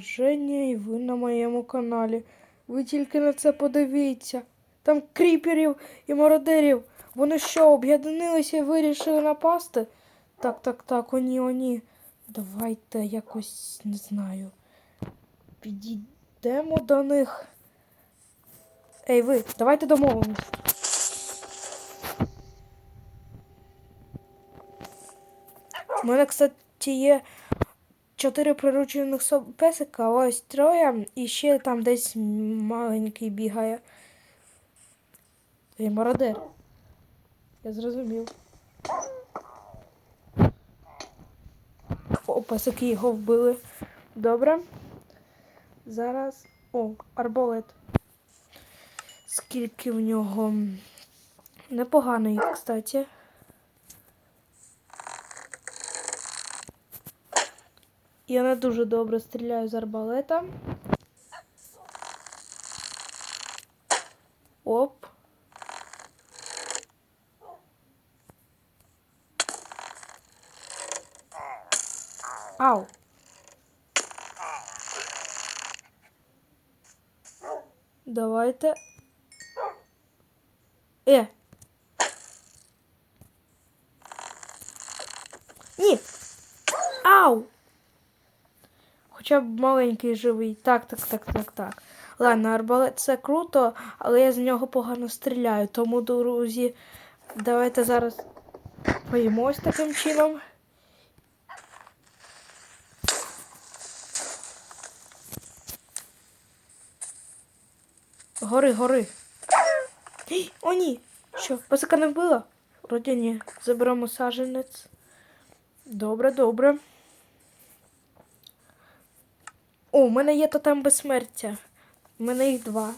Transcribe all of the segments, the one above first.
Женя і ви на моєму каналі. Ви тільки на це подивіться. Там кріперів і мародерів. Вони що, об'єдналися і вирішили напасти? Так, так, так, оні, оні. Давайте якось не знаю. Підійдемо до них. Ей, ви, давайте домовимось. У мене, кстати, є чотири приручених песика, ось троє, і ще там десь маленький бігає. Ей, мародер. Я зрозумів. О, песики його вбили. Добре. Зараз. О, арбалет. Скільки в нього. Непоганий, кстати. Я не дуже добре стріляю з арбалета. Оп. Ау. Давайте. Е. Ні. Ау. Хоча б маленький живий. Так, так, так, так, так. Ладно, арбалет це круто, але я з нього погано стріляю. Тому, друзі, давайте зараз поїмось таким чином. Гори, гори. О, ні. Що, пасика не вбила? Вроді ні. Заберемо саженець. Добре, добре. О, у мене є тотем безсмертя. У мене їх два.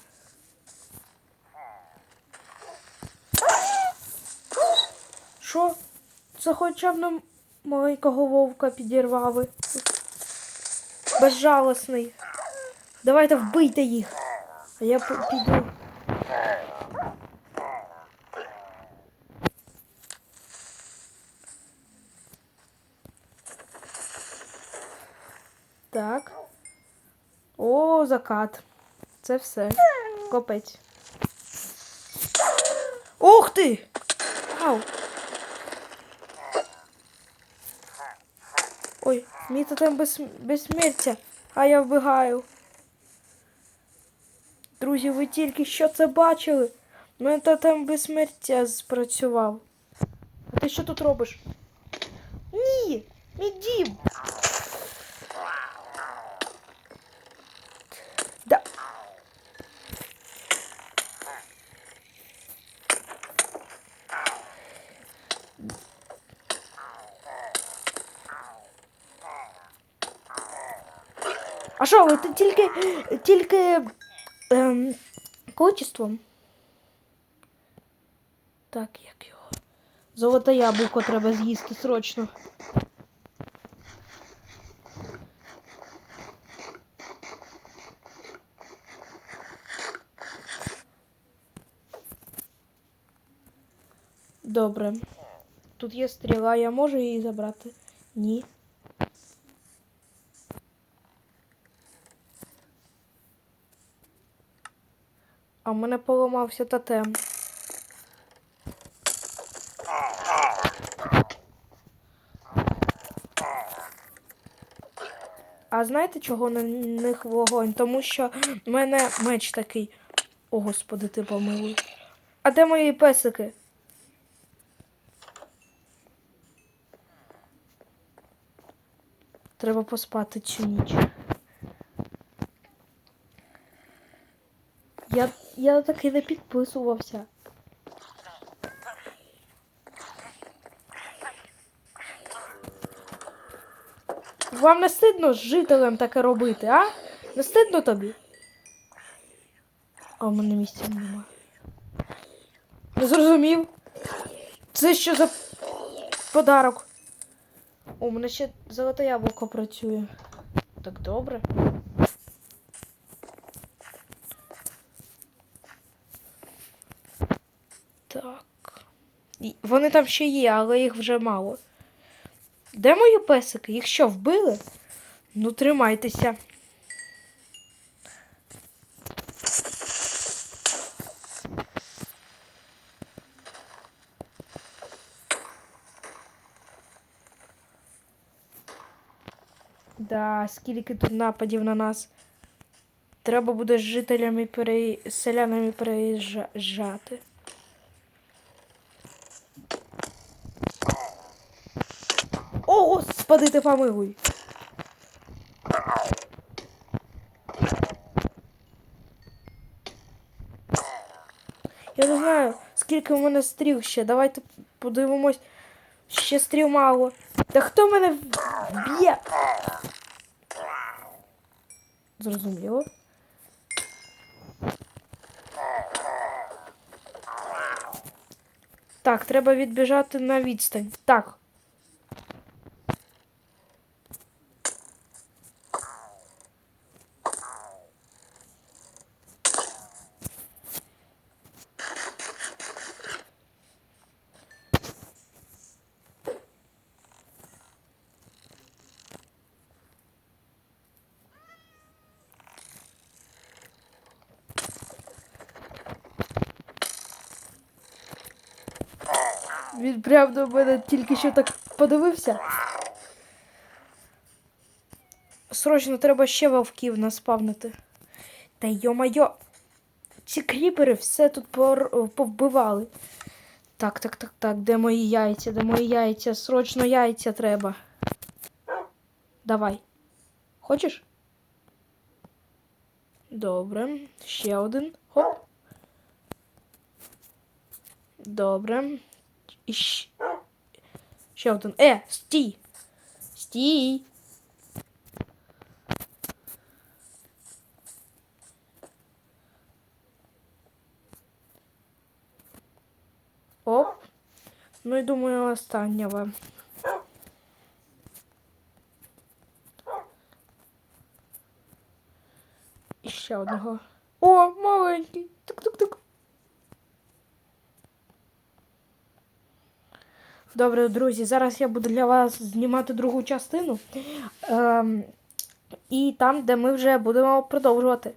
Що? Це хоча б нам маленького вовка підірвали. Безжалосний. Давайте вбийте їх. А я піду. Так. О, закат. Це все. Копець. Ух ти! Ау! Ой, мій тотем без, безсмертя, а я вбігаю. Друзі, ви тільки що це бачили? У мене тотем безсмертя спрацював. А ти що тут робиш? Ні! Мій дім! А що, ви ти тільки, тільки ем, количеством? Так, як його? Золоте яблуко треба з'їсти срочно. Добре. Тут є стріла, я можу її забрати? Ні. А в мене поламався тотем. А знаєте, чого на них вогонь? Тому що в мене меч такий. О, господи, ти помилуй. А де мої песики? Треба поспати цю ніч. Я, я таки не підписувався. Вам не стидно з жителем таке робити, а? Не стидно тобі? А в мене місця нема. Не зрозумів. Це що за подарок? О, у мене ще золоте яблуко працює. Так добре. Вони там ще є, але їх вже мало. Де мої песики? Їх що, вбили? Ну, тримайтеся. Да, скільки тут нападів на нас. Треба буде з жителями пере... селянами переїжджати. Господи, ти помилуй. Я не знаю, скільки в мене стріл ще. Давайте подивимось. Ще стріл мало. Та хто мене вб'є? Зрозуміло. Так, треба відбіжати на відстань. Так. Він прям до мене тільки що так подивився. Срочно треба ще вовків наспавнити. Та йо-майо, ці кріпери все тут повбивали. Так, так, так, так, де мої яйця, де мої яйця? Срочно яйця треба. Давай. Хочеш? Добре. Ще один. Хоп. Добре. І щ... ще один. Е, стій! Стій! Оп. Ну і думаю, останнього. І ще одного. О, маленький. Тук-тук-тук. Добре, друзі, зараз я буду для вас знімати другу частину. Ем, і там, де ми вже будемо продовжувати.